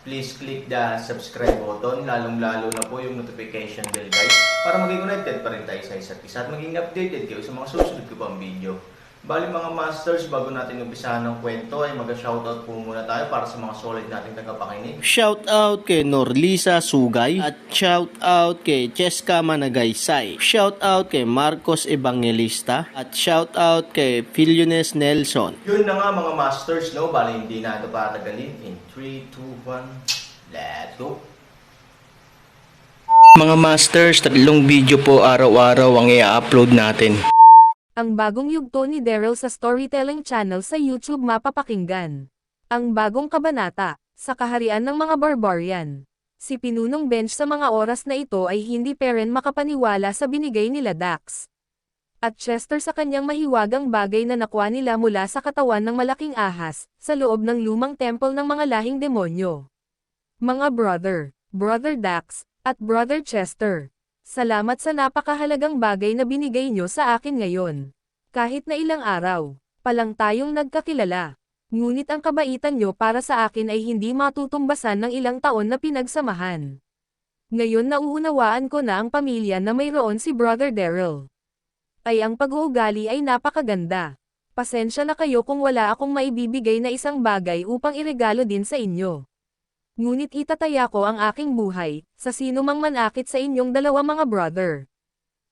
please click the subscribe button, lalong-lalo na po yung notification bell guys, para maging connected pa rin tayo sa isa't isa at maging updated kayo sa mga susunod ko pang video. Bali mga masters, bago natin umpisahan ng kwento ay mag-shoutout po muna tayo para sa mga solid nating tagapakinig. Shout out kay Norlisa Sugay at shout out kay Cheska Managaysay. Shout out kay Marcos Evangelista at shout out kay Filiones Nelson. Yun na nga mga masters, no? Bali hindi na ito patagalin. In 3, 2, 1, let's go! Mga masters, tatlong video po araw-araw ang i-upload natin. Ang bagong yugto ni Daryl sa Storytelling Channel sa YouTube mapapakinggan. Ang bagong kabanata, sa kaharian ng mga barbarian. Si Pinunong Bench sa mga oras na ito ay hindi pa rin makapaniwala sa binigay nila Dax. At Chester sa kanyang mahiwagang bagay na nakuha nila mula sa katawan ng malaking ahas, sa loob ng lumang temple ng mga lahing demonyo. Mga brother, brother Dax, at brother Chester. Salamat sa napakahalagang bagay na binigay nyo sa akin ngayon. Kahit na ilang araw, palang tayong nagkakilala. Ngunit ang kabaitan nyo para sa akin ay hindi matutumbasan ng ilang taon na pinagsamahan. Ngayon nauunawaan ko na ang pamilya na mayroon si Brother Daryl. Ay ang pag-uugali ay napakaganda. Pasensya na kayo kung wala akong maibibigay na isang bagay upang iregalo din sa inyo. Ngunit itataya ko ang aking buhay, sa sino mang manakit sa inyong dalawa mga brother.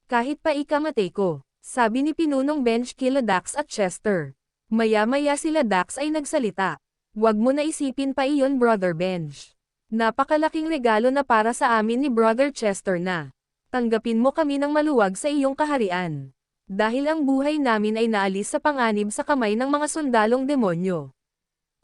Kahit pa ikamatay ko, sabi ni Pinunong Bench kila Dax at Chester. Maya-maya sila Dax ay nagsalita. Huwag mo na isipin pa iyon Brother Bench. Napakalaking regalo na para sa amin ni Brother Chester na. Tanggapin mo kami ng maluwag sa iyong kaharian. Dahil ang buhay namin ay naalis sa panganib sa kamay ng mga sundalong demonyo.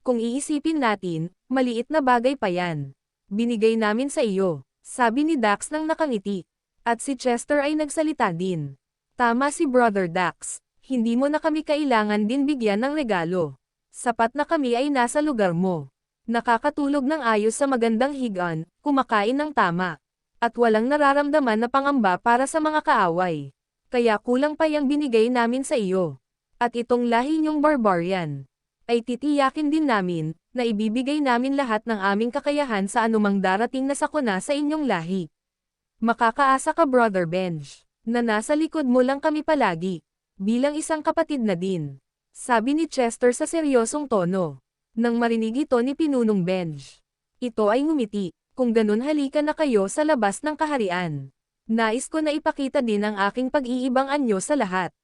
Kung iisipin natin, maliit na bagay pa yan. Binigay namin sa iyo, sabi ni Dax nang nakangiti. At si Chester ay nagsalita din. Tama si Brother Dax, hindi mo na kami kailangan din bigyan ng regalo. Sapat na kami ay nasa lugar mo. Nakakatulog ng ayos sa magandang higaan, kumakain ng tama. At walang nararamdaman na pangamba para sa mga kaaway. Kaya kulang pa yung binigay namin sa iyo. At itong lahi niyong barbarian ay titiyakin din namin, na ibibigay namin lahat ng aming kakayahan sa anumang darating na sakuna sa inyong lahi. Makakaasa ka Brother Benj, na nasa likod mo lang kami palagi, bilang isang kapatid na din. Sabi ni Chester sa seryosong tono. Nang marinig ito ni Pinunong Benj. Ito ay ngumiti, kung ganun halika na kayo sa labas ng kaharian. Nais ko na ipakita din ang aking pag-iibang anyo sa lahat.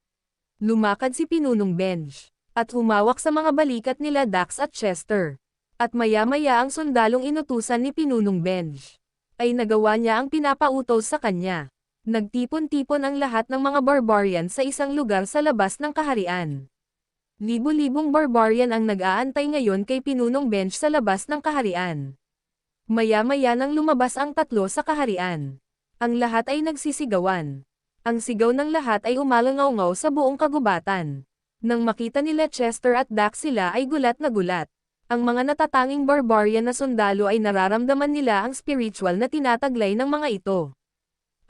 Lumakad si Pinunong Benj at humawak sa mga balikat nila Dax at Chester. At maya-maya ang sundalong inutusan ni Pinunong Benj. Ay nagawa niya ang pinapautos sa kanya. Nagtipon-tipon ang lahat ng mga barbarian sa isang lugar sa labas ng kaharian. Libo-libong barbarian ang nag-aantay ngayon kay Pinunong Benj sa labas ng kaharian. Maya-maya nang lumabas ang tatlo sa kaharian. Ang lahat ay nagsisigawan. Ang sigaw ng lahat ay umalangaw sa buong kagubatan. Nang makita nila Chester at Dax sila ay gulat na gulat. Ang mga natatanging barbarian na sundalo ay nararamdaman nila ang spiritual na tinataglay ng mga ito.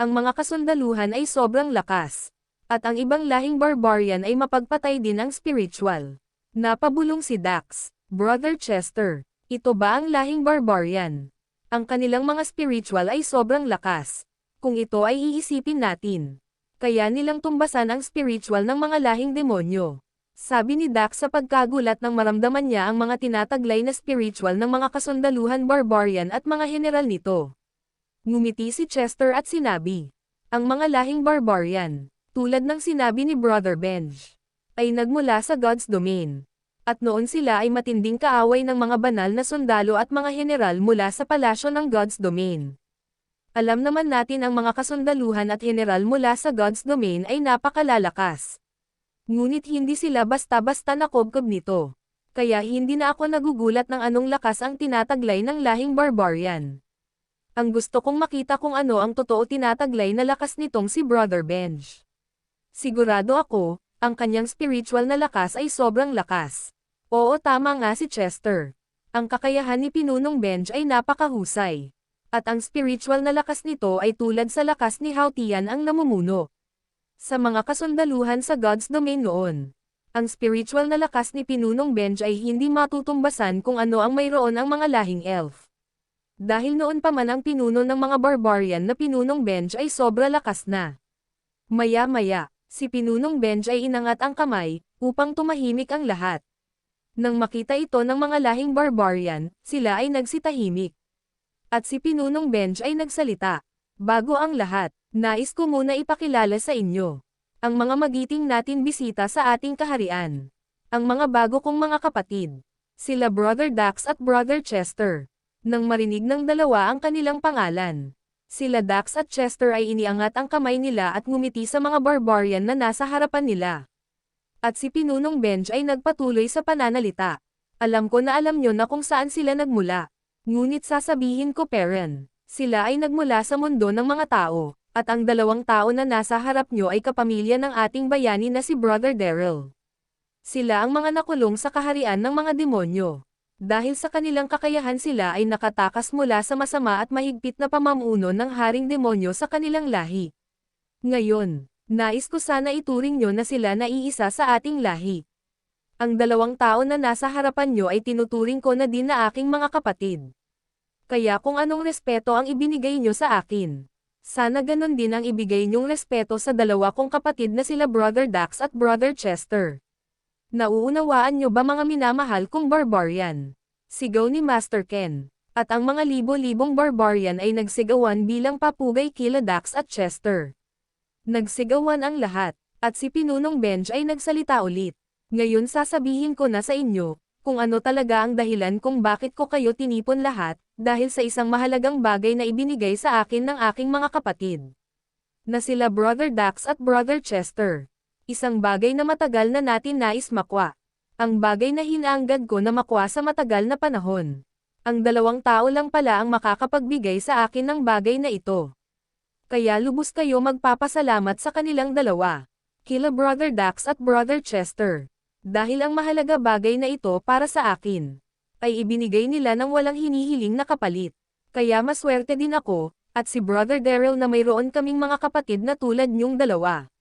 Ang mga kasundaluhan ay sobrang lakas. At ang ibang lahing barbarian ay mapagpatay din ang spiritual. Napabulong si Dax, Brother Chester. Ito ba ang lahing barbarian? Ang kanilang mga spiritual ay sobrang lakas. Kung ito ay iisipin natin kaya nilang tumbasan ang spiritual ng mga lahing demonyo. Sabi ni Dax sa pagkagulat nang maramdaman niya ang mga tinataglay na spiritual ng mga kasundaluhan barbarian at mga general nito. Ngumiti si Chester at sinabi, ang mga lahing barbarian, tulad ng sinabi ni Brother Benj, ay nagmula sa God's domain. At noon sila ay matinding kaaway ng mga banal na sundalo at mga general mula sa palasyo ng God's domain. Alam naman natin ang mga kasundaluhan at general mula sa God's domain ay napakalalakas. Ngunit hindi sila basta-basta nakobkob nito. Kaya hindi na ako nagugulat ng anong lakas ang tinataglay ng lahing barbarian. Ang gusto kong makita kung ano ang totoo tinataglay na lakas nitong si Brother Benj. Sigurado ako, ang kanyang spiritual na lakas ay sobrang lakas. Oo tama nga si Chester. Ang kakayahan ni Pinunong Benj ay napakahusay. At ang spiritual na lakas nito ay tulad sa lakas ni Hautian ang namumuno. Sa mga kasundaluhan sa God's domain noon. Ang spiritual na lakas ni Pinunong Benj ay hindi matutumbasan kung ano ang mayroon ang mga lahing elf. Dahil noon pa man ang pinuno ng mga barbarian na Pinunong Benj ay sobra lakas na. Maya-maya, si Pinunong Benj ay inangat ang kamay, upang tumahimik ang lahat. Nang makita ito ng mga lahing barbarian, sila ay nagsitahimik. At si Pinunong Benj ay nagsalita. Bago ang lahat, nais ko muna ipakilala sa inyo. Ang mga magiting natin bisita sa ating kaharian. Ang mga bago kong mga kapatid. Sila Brother Dax at Brother Chester. Nang marinig ng dalawa ang kanilang pangalan. Sila Dax at Chester ay iniangat ang kamay nila at ngumiti sa mga barbarian na nasa harapan nila. At si Pinunong Benj ay nagpatuloy sa pananalita. Alam ko na alam nyo na kung saan sila nagmula. Ngunit sasabihin ko Peren, sila ay nagmula sa mundo ng mga tao, at ang dalawang tao na nasa harap nyo ay kapamilya ng ating bayani na si Brother Daryl. Sila ang mga nakulong sa kaharian ng mga demonyo. Dahil sa kanilang kakayahan sila ay nakatakas mula sa masama at mahigpit na pamamuno ng haring demonyo sa kanilang lahi. Ngayon, nais ko sana ituring nyo na sila na iisa sa ating lahi. Ang dalawang tao na nasa harapan nyo ay tinuturing ko na din na aking mga kapatid. Kaya kung anong respeto ang ibinigay nyo sa akin, sana ganon din ang ibigay nyong respeto sa dalawa kong kapatid na sila Brother Dax at Brother Chester. Nauunawaan nyo ba mga minamahal kong barbarian? Sigaw ni Master Ken. At ang mga libo-libong barbarian ay nagsigawan bilang papugay kila Dax at Chester. Nagsigawan ang lahat, at si Pinunong Benj ay nagsalita ulit. Ngayon sasabihin ko na sa inyo, kung ano talaga ang dahilan kung bakit ko kayo tinipon lahat, dahil sa isang mahalagang bagay na ibinigay sa akin ng aking mga kapatid. Na sila Brother Dax at Brother Chester. Isang bagay na matagal na natin nais makwa. Ang bagay na hinaanggad ko na makwa sa matagal na panahon. Ang dalawang tao lang pala ang makakapagbigay sa akin ng bagay na ito. Kaya lubos kayo magpapasalamat sa kanilang dalawa. Kila Brother Dax at Brother Chester. Dahil ang mahalaga bagay na ito para sa akin, ay ibinigay nila ng walang hinihiling na kapalit. Kaya maswerte din ako, at si Brother Daryl na mayroon kaming mga kapatid na tulad niyong dalawa.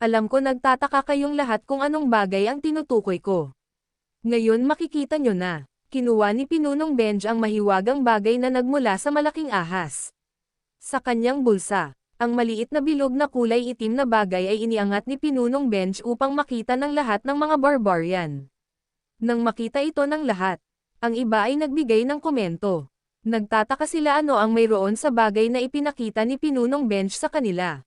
Alam ko nagtataka kayong lahat kung anong bagay ang tinutukoy ko. Ngayon makikita nyo na, kinuha ni Pinunong Benj ang mahiwagang bagay na nagmula sa malaking ahas. Sa kanyang bulsa, ang maliit na bilog na kulay itim na bagay ay iniangat ni Pinunong Bench upang makita ng lahat ng mga barbarian. Nang makita ito ng lahat, ang iba ay nagbigay ng komento. Nagtataka sila ano ang mayroon sa bagay na ipinakita ni Pinunong Bench sa kanila.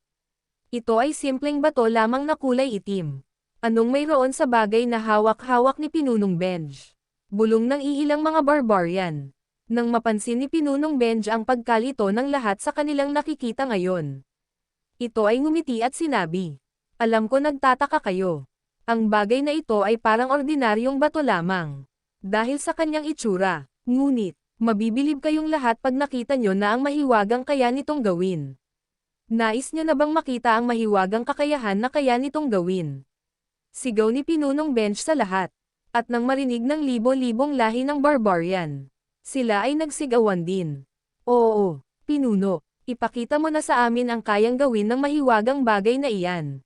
Ito ay simpleng bato lamang na kulay itim. Anong mayroon sa bagay na hawak-hawak ni Pinunong Bench? Bulong ng iilang mga barbarian. Nang mapansin ni Pinunong Benj ang pagkalito ng lahat sa kanilang nakikita ngayon. Ito ay ngumiti at sinabi, Alam ko nagtataka kayo. Ang bagay na ito ay parang ordinaryong bato lamang. Dahil sa kanyang itsura, ngunit, mabibilib kayong lahat pag nakita nyo na ang mahiwagang kaya nitong gawin. Nais nyo na bang makita ang mahiwagang kakayahan na kaya nitong gawin? Sigaw ni Pinunong Bench sa lahat. At nang marinig ng libo-libong lahi ng barbarian, sila ay nagsigawan din. Oo, pinuno, ipakita mo na sa amin ang kayang gawin ng mahiwagang bagay na iyan.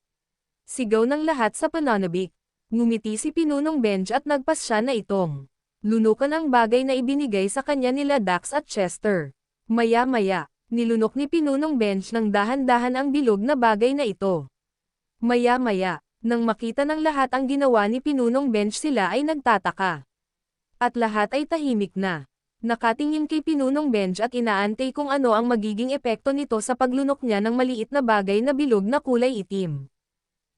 Sigaw ng lahat sa pananabik. Ngumiti si Pinunong Benj at nagpas siya na itong. Lunukan ang bagay na ibinigay sa kanya nila Dax at Chester. Maya-maya, nilunok ni Pinunong Benj ng dahan-dahan ang bilog na bagay na ito. Maya-maya, nang makita ng lahat ang ginawa ni Pinunong Benj sila ay nagtataka. At lahat ay tahimik na. Nakatingin kay Pinunong Benj at inaantay kung ano ang magiging epekto nito sa paglunok niya ng maliit na bagay na bilog na kulay itim.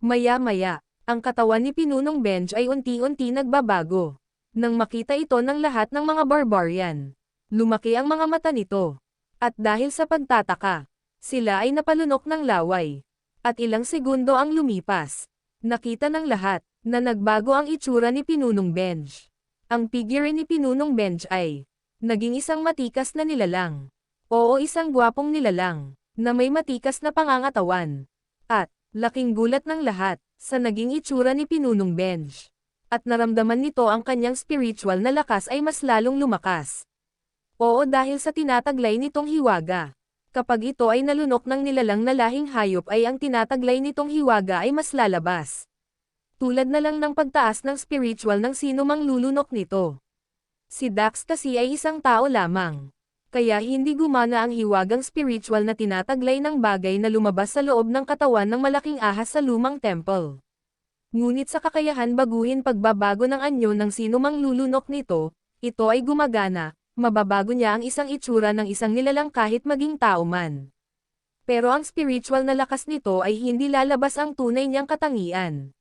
Maya-maya, ang katawan ni Pinunong Benj ay unti-unti nagbabago. Nang makita ito ng lahat ng mga barbarian, lumaki ang mga mata nito. At dahil sa pagtataka, sila ay napalunok ng laway. At ilang segundo ang lumipas. Nakita ng lahat, na nagbago ang itsura ni Pinunong Benj. Ang figure ni Pinunong Benj ay, naging isang matikas na nilalang. Oo isang gwapong nilalang, na may matikas na pangangatawan. At, laking gulat ng lahat, sa naging itsura ni Pinunong Benj. At naramdaman nito ang kanyang spiritual na lakas ay mas lalong lumakas. Oo dahil sa tinataglay nitong hiwaga. Kapag ito ay nalunok ng nilalang na lahing hayop ay ang tinataglay nitong hiwaga ay mas lalabas. Tulad na lang ng pagtaas ng spiritual ng sino mang lulunok nito. Si Dax kasi ay isang tao lamang. Kaya hindi gumana ang hiwagang spiritual na tinataglay ng bagay na lumabas sa loob ng katawan ng malaking ahas sa lumang temple. Ngunit sa kakayahan baguhin pagbabago ng anyo ng sino mang lulunok nito, ito ay gumagana, mababago niya ang isang itsura ng isang nilalang kahit maging tao man. Pero ang spiritual na lakas nito ay hindi lalabas ang tunay niyang katangian.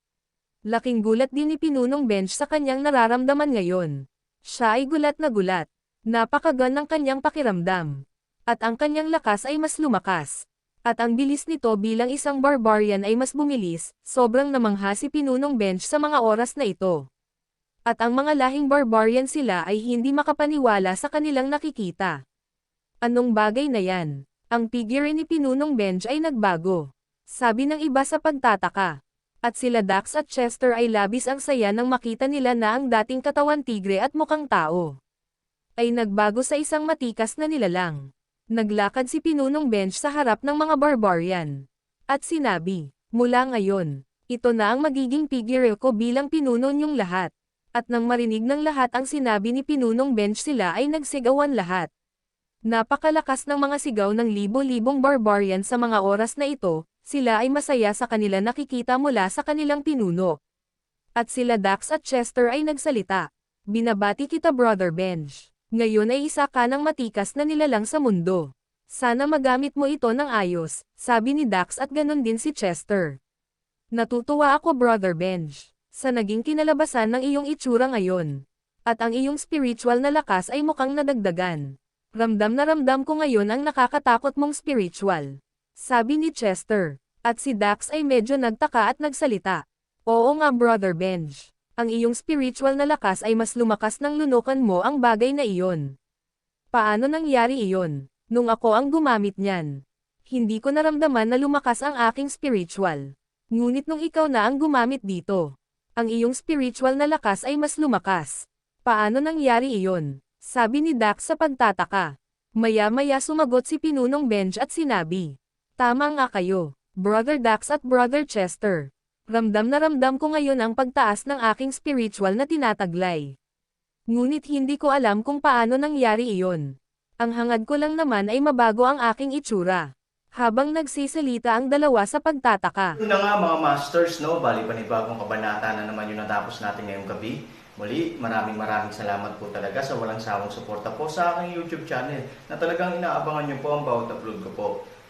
Laking gulat din ni Pinunong Bench sa kanyang nararamdaman ngayon. Siya ay gulat na gulat. Napakagan ng kanyang pakiramdam. At ang kanyang lakas ay mas lumakas. At ang bilis nito bilang isang barbarian ay mas bumilis, sobrang namangha si Pinunong Bench sa mga oras na ito. At ang mga lahing barbarian sila ay hindi makapaniwala sa kanilang nakikita. Anong bagay na yan? Ang figure ni Pinunong Bench ay nagbago. Sabi ng iba sa pagtataka. At sila Dax at Chester ay labis ang saya nang makita nila na ang dating katawan tigre at mukhang tao. Ay nagbago sa isang matikas na nilalang. Naglakad si Pinunong Bench sa harap ng mga barbarian. At sinabi, mula ngayon, ito na ang magiging figure ko bilang pinuno niyong lahat. At nang marinig ng lahat ang sinabi ni Pinunong Bench sila ay nagsigawan lahat. Napakalakas ng mga sigaw ng libo-libong barbarian sa mga oras na ito, sila ay masaya sa kanila nakikita mula sa kanilang pinuno. At sila Dax at Chester ay nagsalita. Binabati kita Brother Bench. Ngayon ay isa ka ng matikas na nilalang sa mundo. Sana magamit mo ito ng ayos, sabi ni Dax at ganon din si Chester. Natutuwa ako Brother Bench, sa naging kinalabasan ng iyong itsura ngayon. At ang iyong spiritual na lakas ay mukhang nadagdagan. Ramdam na ramdam ko ngayon ang nakakatakot mong spiritual. Sabi ni Chester. At si Dax ay medyo nagtaka at nagsalita. Oo nga Brother Benj. Ang iyong spiritual na lakas ay mas lumakas ng lunukan mo ang bagay na iyon. Paano nangyari iyon? Nung ako ang gumamit niyan. Hindi ko naramdaman na lumakas ang aking spiritual. Ngunit nung ikaw na ang gumamit dito. Ang iyong spiritual na lakas ay mas lumakas. Paano nangyari iyon? Sabi ni Dax sa pagtataka. Maya-maya sumagot si Pinunong Benj at sinabi. Tama nga kayo, Brother Dax at Brother Chester. Ramdam na ramdam ko ngayon ang pagtaas ng aking spiritual na tinataglay. Ngunit hindi ko alam kung paano nangyari iyon. Ang hangad ko lang naman ay mabago ang aking itsura. Habang nagsisalita ang dalawa sa pagtataka. Yun na nga mga masters, no? Bali panibagong kabanata na naman yung natapos natin ngayong gabi. Muli, maraming maraming salamat po talaga sa walang sawang suporta po sa aking YouTube channel na talagang inaabangan nyo po ang bawat upload ko po.